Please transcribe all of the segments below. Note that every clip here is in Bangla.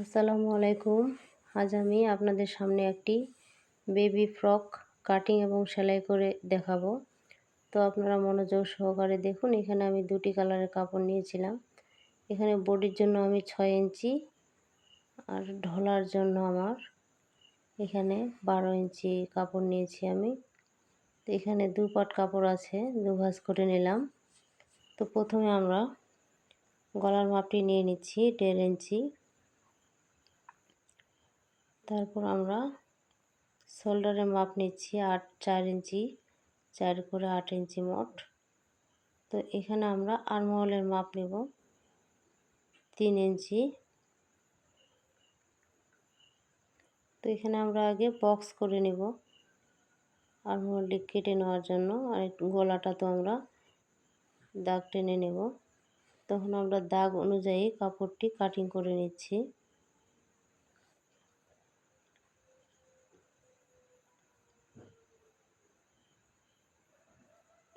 আসসালামু আলাইকুম। আজ আমি আপনাদের সামনে একটি বেবি ফ্রক কাটিং এবং সেলাই করে দেখাবো। তো আপনারা মনোযোগ সহকারে দেখুন, এখানে আমি দুটি কালারের কাপড় নিয়েছিলাম। এখানে বডির জন্য আমি ছয় ইঞ্চি আর ঢলার জন্য আমার এখানে বারো ইঞ্চি কাপড় নিয়েছি আমি। তো এখানে দু পাট কাপড় আছে, দু ভাঁজ করে নিলাম। তো প্রথমে আমরা গলার মাপটি নিয়ে নিচ্ছি, দেড় ইঞ্চি। তারপর আমরা শোল্ডারের মাপ নিচ্ছি আট, চার ইঞ্চি, চার করে আট ইঞ্চি মোট। তো এখানে আমরা আরমহলের মাপ নেব। তিন ইঞ্চি। তো এখানে আমরা আগে বক্স করে নেব আরমহলটি কেটে নেওয়ার জন্য। আর গলাটা তো আমরা দাগ টেনে নেব। তখন আমরা দাগ অনুযায়ী কাপড়টি কাটিং করে নিচ্ছি।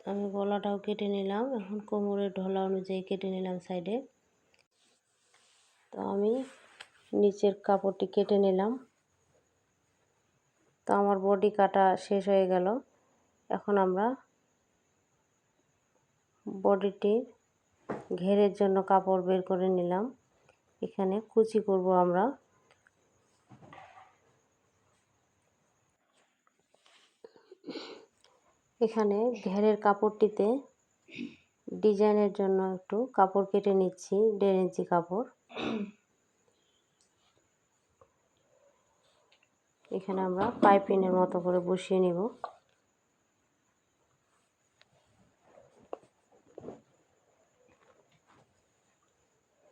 আমি গলাটাও কেটে নিলাম। এখন কোমরের ঢলা অনুযায়ী কেটে নিলাম সাইডে তো আমি নিচের কাপড়টি কেটে নিলাম। তো আমার বডি কাটা শেষ হয়ে গেল। এখন আমরা বডিটির ঘেরের জন্য কাপড় বের করে নিলাম। এখানে কুচি করব আমরা। এখানে ঘেরের কাপড়টিতে ডিজাইনের জন্য একটু কাপড় কেটে নিচ্ছি, দেড় ইঞ্চি কাপড়। এখানে আমরা পাইপিনের মতো করে বসিয়ে নিব।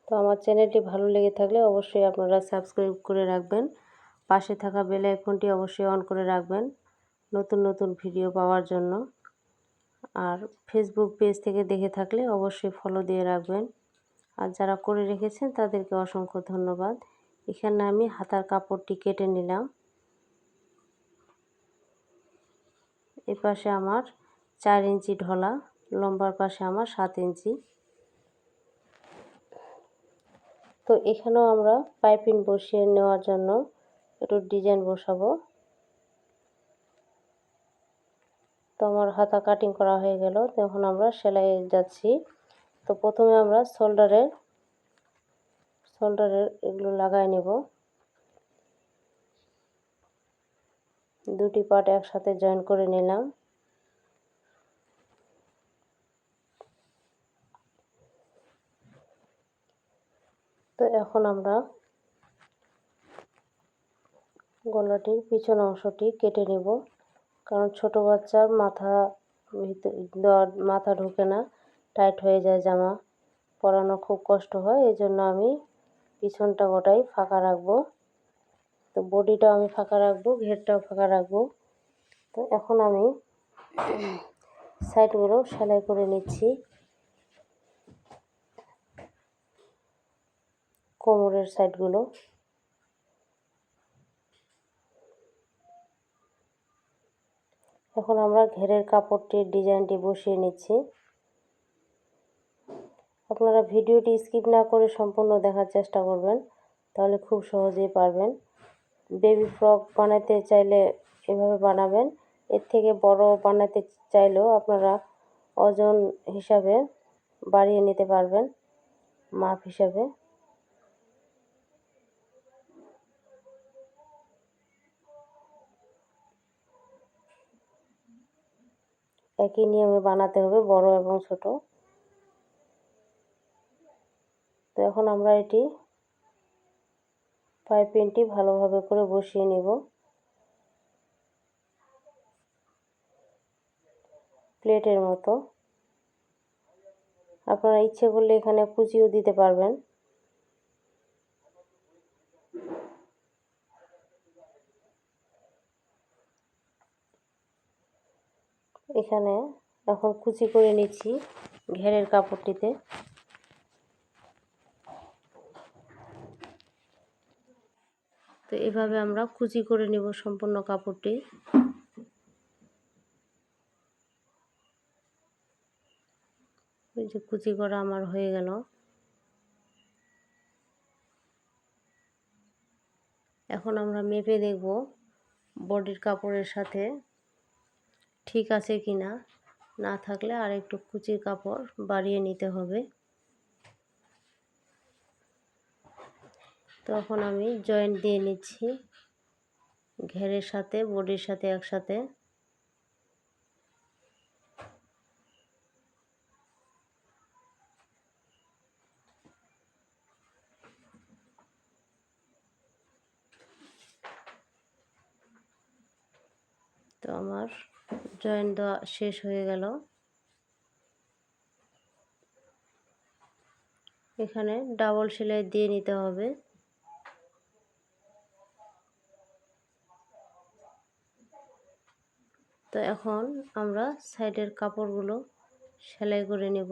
তো আমার চ্যানেলটি ভালো লেগে থাকলে অবশ্যই আপনারা সাবস্ক্রাইব করে রাখবেন। পাশে থাকা বেল আইকনটি অবশ্যই অন করে রাখবেন। নতুন নতুন ভিডিও পাওয়ার জন্য। আর ফেসবুক পেজ থেকে দেখে থাকলে অবশ্যই ফলো দিয়ে রাখবেন। আর যারা করে রেখেছেন, তাদেরকে অসংখ্য ধন্যবাদ। এখানে আমি হাতার কাপড়টি কেটে নিলাম। এ পাশে আমার চার ইঞ্চি ঢলা, লম্বার পাশে আমার সাত ইঞ্চি। তো এখানেও আমরা পাইপিং বসিয়ে নেওয়ার জন্য একটু ডিজাইন বসাবো। তো আমার হাতা কাটিং করা হয়ে গেল। তখন আমরা সেলাই যাচ্ছি। তো প্রথমে আমরা শোল্ডারের শোল্ডারের এগুলো লাগাই নেব। দুটি পার্ট একসাথে জয়েন করে নিলাম। তো এখন আমরা গলাটির পিছন অংশটি কেটে নেব। কারণ ছোট বাচ্চার মাথা দেওয়ার মাথা ঢোকে না, টাইট হয়ে যায় জামা। পরানো খুব কষ্ট হয় এই জন্য আমি পিছনটা গোটাই ফাঁকা রাখব। তো বডিটাও আমি ফাঁকা রাখব, ঘেরটাও ফাঁকা রাখব। তো এখন আমি সাইডগুলো সেলাই করে নিচ্ছি। কোমরের সাইডগুলো। এখন আমরা ঘেরের কাপড়টির ডিজাইনটি বসিয়ে নিচ্ছি। আপনারা ভিডিওটি স্কিপ না করে সম্পূর্ণ দেখার চেষ্টা করবেন, তাহলে খুব সহজেই পারবেন। বেবি ফ্রক বানাতে চাইলে এভাবে বানাবেন। এর থেকে বড় বানাতে চাইলেও আপনারা ওজন হিসাবে বাড়িয়ে নিতে পারবেন, মাপ হিসাবে। একই নিয়মে বানাতে হবে, বড় এবং ছোট। তো এখন আমরা এটি পাইপিংটি ভালোভাবে করে বসিয়ে নেব। প্লেটের মতো। আপনারা ইচ্ছে করলে এখানে কুচিও দিতে পারবেন। এখানে এখন কুচি করে নিচ্ছি ঘেরের কাপড়টিতে। তো এভাবে আমরা কুচি করে নিব সম্পূর্ণ কাপড়টি। এই যে কুচি করা আমার হয়ে গেল। এখন আমরা মেপে দেখব বডির কাপড়ের সাথে ঠিক আছে কি না? না থাকলে আর একটু কুচির কাপড় বাড়িয়ে নিতে হবে। তখন আমি জয়েন্ট দিয়ে নিচ্ছি। ঘেরের সাথে, বডির সাথে একসাথে। তো আমার জয়েন্ট দেওয়া শেষ হয়ে গেল। এখানে ডাবল সেলাই দিয়ে নিতে হবে। তো এখন আমরা সাইডের কাপড়গুলো সেলাই করে নেব।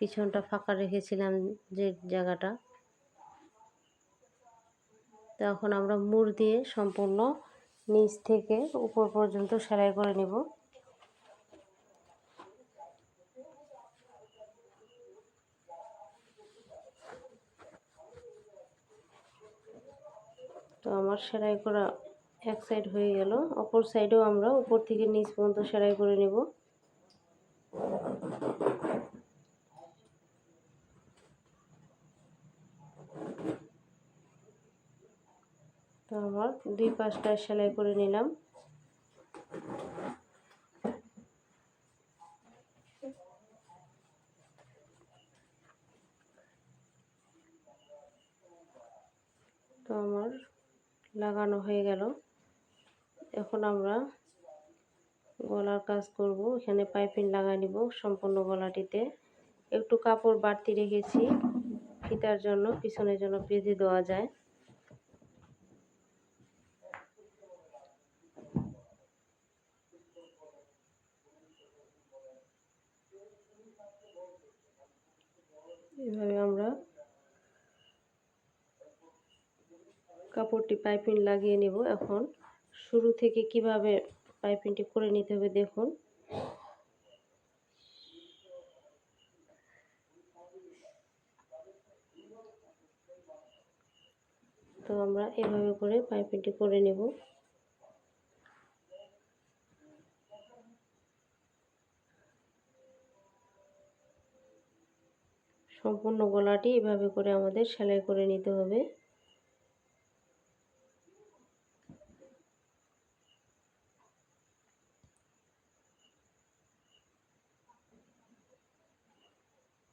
পিছনটা ফাঁকা রেখেছিলাম যে জায়গাটা। তো এখন আমরা মুড় দিয়ে সম্পূর্ণ নিচ থেকে উপর পর্যন্ত সেলাই করে নেব। তো আমার সেলাই করা এক সাইড হয়ে গেল। অপর সাইডেও আমরা উপর থেকে নিচ পর্যন্ত সেলাই করে নেব তো আমার দুই পাশটা সেলাই করে নিলাম। তো আমার লাগানো হয়ে গেল। এখন আমরা গলার কাজ করব। এখানে পাইপিং লাগাই নিব সম্পূর্ণ গলাটিতে। একটু কাপড় বাড়তি রেখেছি, ফিতার জন্য, পিছনের জন্য বেঁধে দেওয়া যায়। এভাবে আমরা কাপড়টি পাইপিং লাগিয়ে নেব। এখন শুরু থেকে কীভাবে পাইপিংটি করে নিতে হবে দেখুন। তো আমরা এভাবে করে পাইপিংটি করে নেব। সম্পূর্ণ গলাটি এভাবে করে আমাদের সেলাই করে নিতে হবে।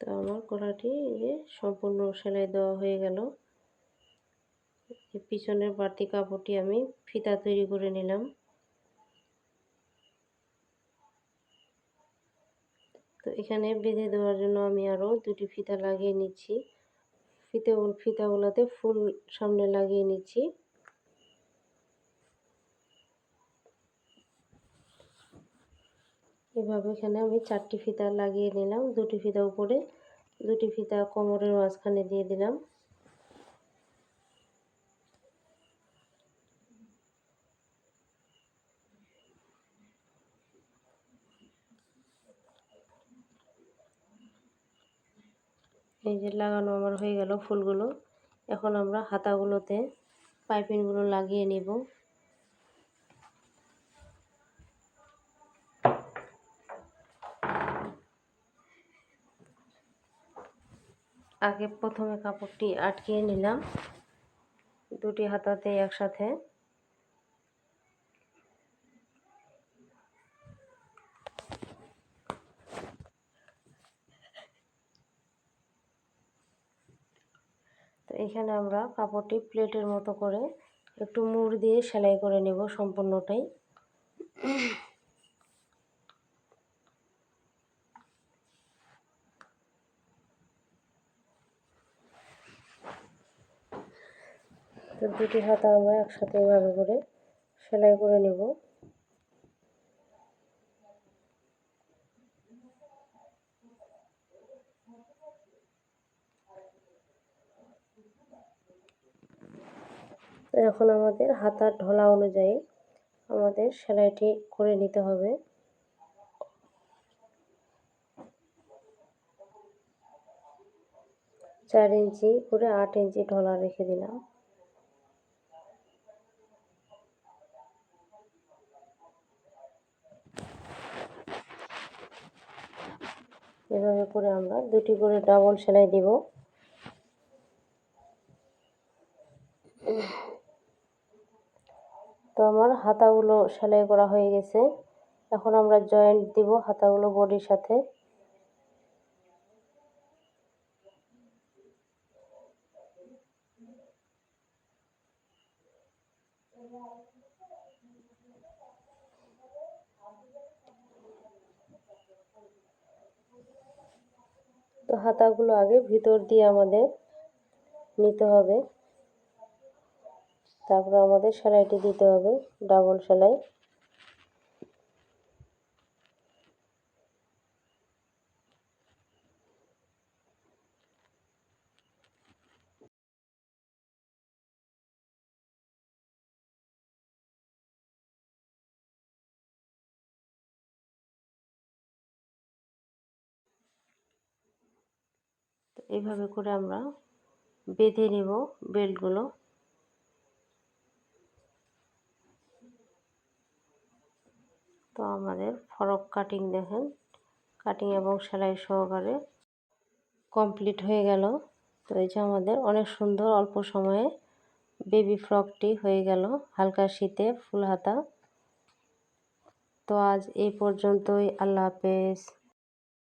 তো আমার গলাটি সম্পূর্ণ সেলাই দেওয়া হয়ে গেল। পিছনের বাড়তি কাপড়টি আমি ফিতা তৈরি করে নিলাম তো এখানে বেঁধে দেওয়ার জন্য আমি আরও দুটি ফিতা লাগিয়ে নিচ্ছি। ফিতে ফিতাগুলোতে ফুল সামনে লাগিয়ে নিচ্ছি। এভাবে এখানে আমি চারটি ফিতা লাগিয়ে নিলাম। দুটি ফিতা উপরে, দুটি ফিতা কোমরের মাঝখানে দিয়ে দিলাম। এই যে লাগানো আমার হয়ে গেল ফুলগুলো। এখন আমরা হাতাগুলোতে পাইপিংগুলো লাগিয়ে নেব। আগে প্রথমে কাপড়টি আটকিয়ে নিলাম। দুটি হাতাতে একসাথে। এখানে আমরা কাপড়টি প্লেটের মতো করে একটু মুড় দিয়ে সেলাই করে নেব সম্পূর্ণটাই। তো দুটি হাতা আমরা একসাথে এভাবে করে সেলাই করে নেব। এখন আমাদের হাতার ঢোলা অনুযায়ী আমাদের সেলাইটি করে নিতে হবে। চার ইঞ্চি করে আট ইঞ্চি ঢোলা রেখে দিলাম। এভাবে করে আমরা দুটি করে ডাবল সেলাই দিব। তো আমার হাতাগুলো সেলাই করা হয়ে গেছে। এখন আমরা জয়েন্ট দিব হাতাগুলো বডির সাথে। তো হাতাগুলো আগে ভিতর দিয়ে আমাদের নিতে হবে। তারপর আমাদের সেলাইটি দিতে হবে ডাবল সেলাই। এইভাবে করে আমরা বেঁধে নেব বেল্টগুলো। তো আমাদের ফরক কাটিং দেখেন। কাটিং এবং সেলাই সহকারে কমপ্লিট হয়ে গেল। তো এই যে আমাদের অনেক সুন্দর অল্প সময়ে বেবি ফ্রকটি হয়ে গেল। হালকা শীতে ফুল হাতা। তো আজ এই পর্যন্তই। আল্লাহ হাফেজ।